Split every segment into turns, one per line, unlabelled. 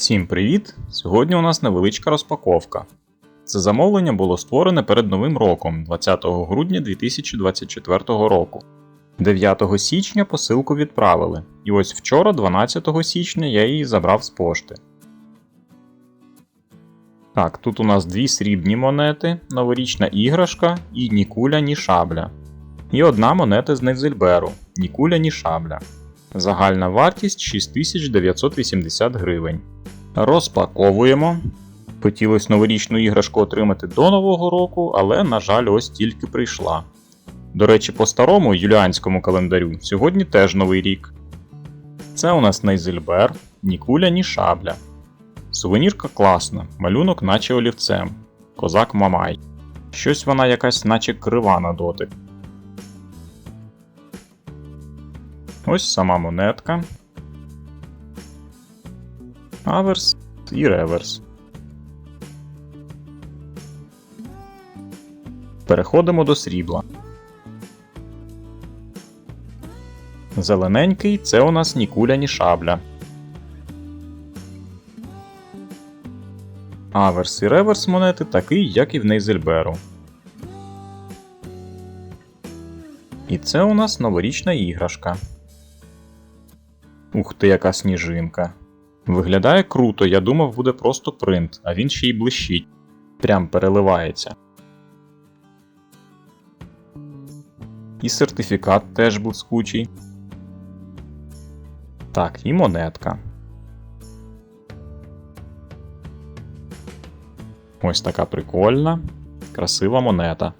Всім привіт! Сьогодні у нас невеличка розпаковка. Це замовлення було створене перед Новим роком, 20 грудня 2024 року. 9 січня посилку відправили, і ось вчора, 12 січня, я її забрав з пошти. Так, тут у нас дві срібні монети, новорічна іграшка і ні куля, ні шабля. І одна монета з Невзельберу, ні куля, ні шабля. Загальна вартість 6980 гривень. Розпаковуємо. Хотілося новорічну іграшку отримати до Нового року, але, на жаль, ось тільки прийшла. До речі, по старому юліанському календарю сьогодні теж новий рік. Це у нас Нейзельбер, ні куля, ні шабля. Сувенірка класна, малюнок наче олівцем. Козак Мамай. Щось вона якась наче крива на дотик. Ось сама монетка. Аверс і реверс. Переходимо до срібла. Зелененький це у нас ні куля, ні шабля. Аверс і реверс монети такий, як і в Нейзельберу. І це у нас новорічна іграшка. Ух ти, яка сніжинка. Виглядає круто, я думав, буде просто принт, а він ще й блищить. Прям переливається. І сертифікат теж блискучий. Так, і монетка. Ось така прикольна, красива монета.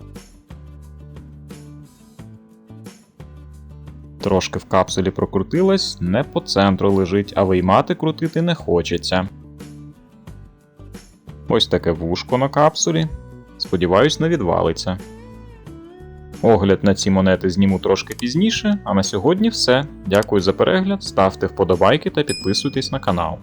Трошки в капсулі прокрутилась, не по центру лежить, а виймати крутити не хочеться. Ось таке вушко на капсулі. Сподіваюсь, не відвалиться. Огляд на ці монети зніму трошки пізніше, а на сьогодні все. Дякую за перегляд, ставте вподобайки та підписуйтесь на канал.